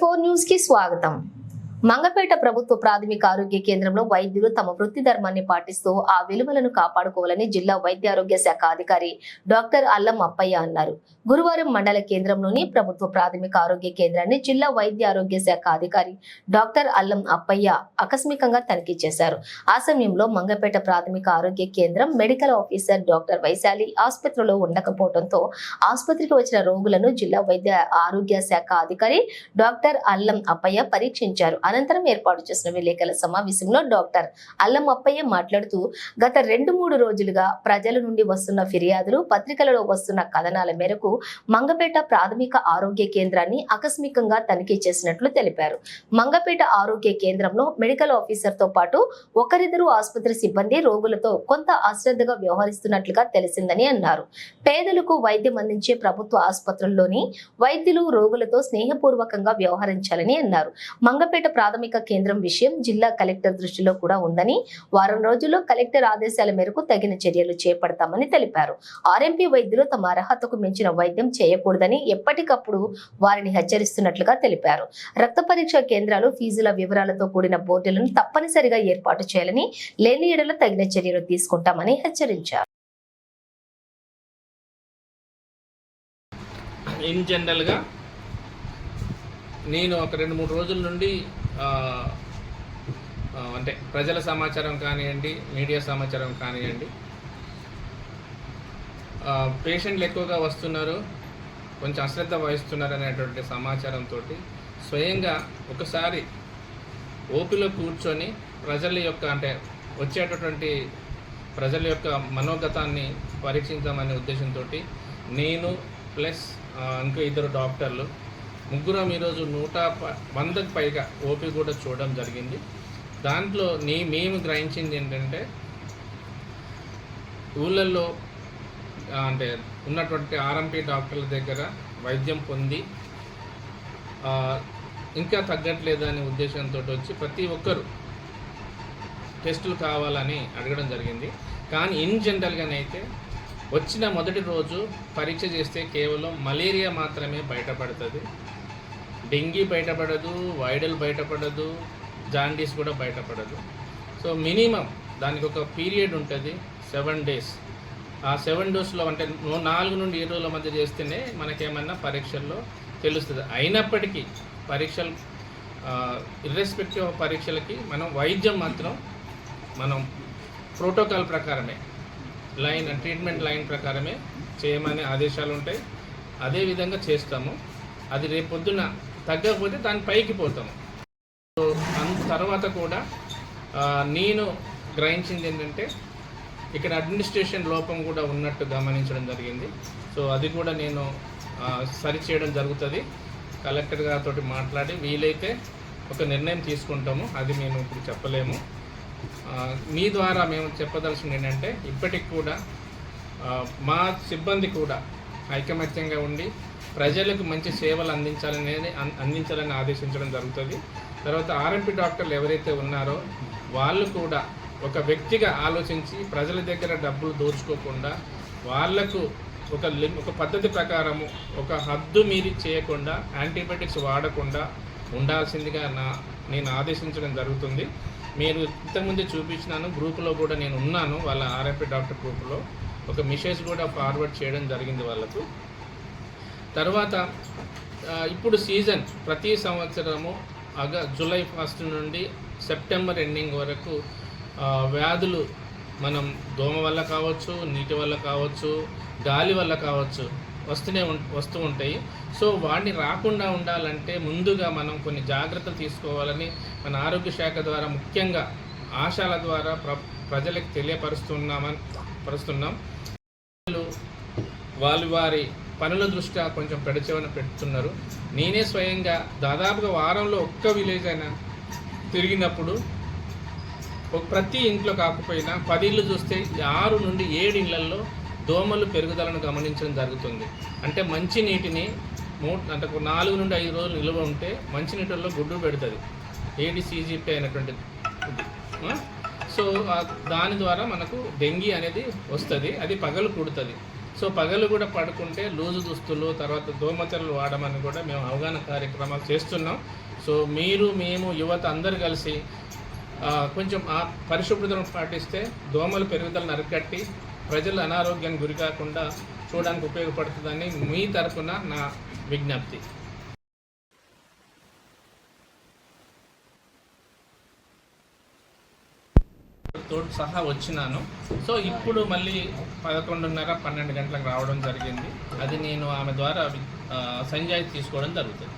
Four న్యూస్కి స్వాగతం. మంగపేట ప్రభుత్వ ప్రాథమిక ఆరోగ్య కేంద్రంలో వైద్యులు తమ వృత్తి ధర్మాన్ని పాటిస్తూ ఆ విలువలను కాపాడుకోవాలని జిల్లా వైద్య ఆరోగ్య శాఖ అధికారి డాక్టర్ అల్లం అప్పయ్య అన్నారు. గురువారం మండల కేంద్రంలోని ప్రభుత్వ ప్రాథమిక ఆరోగ్య కేంద్రాన్ని జిల్లా వైద్య ఆరోగ్య శాఖ అధికారి డాక్టర్ అల్లం అప్పయ్య ఆకస్మికంగా తనిఖీ చేశారు. ఆ సమయంలో మంగపేట ప్రాథమిక ఆరోగ్య కేంద్రం మెడికల్ ఆఫీసర్ డాక్టర్ వైశాలి ఆసుపత్రిలో ఉండకపోవడంతో ఆసుపత్రికి వచ్చిన రోగులను జిల్లా వైద్య ఆరోగ్య శాఖ అధికారి డాక్టర్ అల్లం అప్పయ్య పరీక్షించారు. అనంతరం ఏర్పాటు చేసిన విలేకరుల సమావేశంలో డాక్టర్ అల్లం అప్పయ్య మాట్లాడుతూ గత రెండు మూడు రోజులుగా ప్రజల నుండి వస్తున్న ఫిర్యాదులు పత్రికలలో వస్తున్న కథనాల మేరకు మంగపేట ప్రాథమిక ఆరోగ్య కేంద్రాన్ని ఆకస్మికంగా తనిఖీ చేసినట్లు తెలిపారు. మంగపేట ఆరోగ్య కేంద్రంలో మెడికల్ ఆఫీసర్తో పాటు ఒకరిద్దరు ఆసుపత్రి సిబ్బంది రోగులతో కొంత అశ్రద్ధగా వ్యవహరిస్తున్నట్లుగా తెలిసిందని అన్నారు. పేదలకు వైద్యం అందించే ప్రభుత్వ ఆసుపత్రుల్లోని వైద్యులు రోగులతో స్నేహపూర్వకంగా వ్యవహరించాలని అన్నారు. మంగపేట ప్రాథమిక కేంద్రం విషయం జిల్లా కలెక్టర్ దృష్టిలో కూడా ఉందని వారం రోజుల్లో కలెక్టర్ ఆదేశాల మేరకు తగిన చర్యలు చేపడతామని తెలిపారు. ఆర్ఎంపీ వైద్యులు తమ అర్హతకు మించిన వైద్యం చేయకూడదని ఎప్పటికప్పుడు వారిని హెచ్చరిస్తున్నట్లుగా తెలిపారు. రక్త పరీక్ష కేంద్రాలు ఫీజుల వివరాలతో కూడిన బోర్డులను తప్పనిసరిగా ఏర్పాటు చేయాలని లేని ఎడల తగిన చర్యలు తీసుకుంటామని హెచ్చరించారు. ఇన్ జనరల్గా నేను ఒక రెండు మూడు రోజుల నుండి అంటే ప్రజల సమాచారం కానివ్వండి మీడియా సమాచారం కానివ్వండి. పేషెంట్లు ఎక్కువగా వస్తున్నారు కొంచెం అశ్రద్ధ వహిస్తున్నారు అనేటువంటి సమాచారంతో స్వయంగా ఒకసారి ఓపిలో కూర్చొని ప్రజల యొక్క అంటే వచ్చేటటువంటి ప్రజల యొక్క మనోగతాన్ని పరీక్షించామనే ఉద్దేశంతో నేను ప్లస్ ఇంకో ఇద్దరు డాక్టర్లు ముగ్గురం ఈరోజు నూట వందకు పైగా ఓపీ కూడా చూడడం జరిగింది. దాంట్లో నీ మేము గ్రహించింది ఏంటంటే ఊళ్ళల్లో అంటే ఉన్నటువంటి ఆర్ఎంపీ డాక్టర్ల దగ్గర వైద్యం పొంది ఇంకా తగ్గట్లేదు అనే ఉద్దేశంతో వచ్చి ప్రతి ఒక్కరు టెస్టులు కావాలని అడగడం జరిగింది. కానీ ఇన్ జనరల్గానైతే వచ్చిన మొదటి రోజు పరీక్ష చేస్తే కేవలం మలేరియా మాత్రమే బయటపడుతుంది. డెంగీ బయటపడదు వైడల్ బయటపడదు జాండీస్ కూడా బయటపడదు. సో మినిమం దానికి ఒక పీరియడ్ ఉంటుంది సెవెన్ డేస్. ఆ సెవెన్ డేస్లో అంటే నాలుగు నుండి ఏడు రోజుల మధ్య చేస్తేనే మనకేమన్నా పరీక్షల్లో తెలుస్తుంది. అయినప్పటికీ పరీక్షలు ఇర్రెస్పెక్టివ్ ఆఫ్ పరీక్షలకి మనం వైద్యం మాత్రం మనం ప్రోటోకాల్ ప్రకారమే లైన్ ట్రీట్మెంట్ లైన్ ప్రకారమే చేయమనే ఆదేశాలు ఉంటాయి. అదే విధంగా చేస్తాము. అది రేపొద్దున తగ్గకపోతే దాని పైకి పోతాము. సో అంత తర్వాత కూడా నేను గ్రహించింది ఏంటంటే ఇక్కడ అడ్మినిస్ట్రేషన్ లోపం కూడా ఉన్నట్టు గమనించడం జరిగింది. సో అది కూడా నేను సరిచేయడం జరుగుతుంది. కలెక్టర్ గారితో మాట్లాడి వీలైతే ఒక నిర్ణయం తీసుకుంటాము. అది మేము ఇప్పుడు చెప్పలేము. మీ ద్వారా మేము చెప్పదలసింది ఏంటంటే ఇప్పటికి కూడా మా సిబ్బంది కూడా ఐకమత్యంగా ఉండి ప్రజలకు మంచి సేవలు అందించాలనేది అన్- అందించాలని ఆదేశించడం జరుగుతుంది. తర్వాత ఆర్ఎంపీ డాక్టర్లు ఎవరైతే ఉన్నారో వాళ్ళు కూడా ఒక వ్యక్తిగా ఆలోచించి ప్రజల దగ్గర డబ్బులు దోచుకోకుండా వాళ్ళకు ఒక లిమ్ ఒక పద్ధతి ప్రకారము ఒక హద్దు మీరి చేయకుండా యాంటీబయాటిక్స్ వాడకుండా ఉండాల్సిందిగా నా నేను ఆదేశించడం జరుగుతుంది. మీరు ఇంతకుముందే చూపించినాను గ్రూపులో కూడా నేను ఉన్నాను వాళ్ళ ఆర్ఎంపీ డాక్టర్ గ్రూపులో. ఒక మెసేజ్ కూడా ఫార్వర్డ్ చేయడం జరిగింది వాళ్ళకు. తర్వాత ఇప్పుడు సీజన్ ప్రతి సంవత్సరము అగ జూలై ఫస్ట్ నుండి సెప్టెంబర్ ఎండింగ్ వరకు వ్యాధులు మనం దోమ వల్ల కావచ్చు నీటి వల్ల కావచ్చు గాలి వల్ల కావచ్చు వస్తూనే ఉం వస్తూ ఉంటాయి. సో వాటిని రాకుండా ఉండాలంటే ముందుగా మనం కొన్ని జాగ్రత్తలు తీసుకోవాలని మన ఆరోగ్య శాఖ ద్వారా ముఖ్యంగా ఆశాల ద్వారా ప్ర ప్రజలకు తెలియపరుస్తున్నామని పరుస్తున్నాం. వాళ్ళు వారి పనుల దృష్ట్యా కొంచెం పెడచెవన పెడుతున్నారు. నేనే స్వయంగా దాదాపుగా వారంలో ఒక్క విలేజ్ అయినా తిరిగినప్పుడు ఒక ప్రతి ఇంట్లో కాకపోయినా పది ఇళ్ళు చూస్తే ఆరు నుండి ఏడు ఇళ్ళలో దోమలు పెరుగుదలను గమనించడం జరుగుతుంది. అంటే మంచి నీటిని మూ అంటే నాలుగు నుండి ఐదు రోజులు నిల్వ ఉంటే మంచి నీటిలో గుడ్డు పెడుతుంది. ఏడిసిజిపి అయినటువంటి సో దాని ద్వారా మనకు డెంగీ అనేది వస్తుంది. అది పగలు కుడుతుంది. సో పగలు కూడా పడుకుంటే లూజు దుస్తులు తర్వాత దోమతెరలు వాడమని కూడా మేము అవగాహన కార్యక్రమాలు చేస్తున్నాం. సో మీరు మేము యువత అందరు కలిసి కొంచెం ఆ పరిశుభ్రతను పాటిస్తే దోమల పెరుగుదలను అరికట్టి ప్రజలు అనారోగ్యానికి గురి కాకుండా చూడడానికి ఉపయోగపడుతుందని మీ తరఫున నా విజ్ఞప్తి. తోటి సహా వచ్చినాను. సో ఇప్పుడు మళ్ళీ పదకొండున్నర పన్నెండు గంటలకు రావడం జరిగింది. అది నేను ఆమె ద్వారా సంజాయి తీసుకోవడం జరుగుతుంది.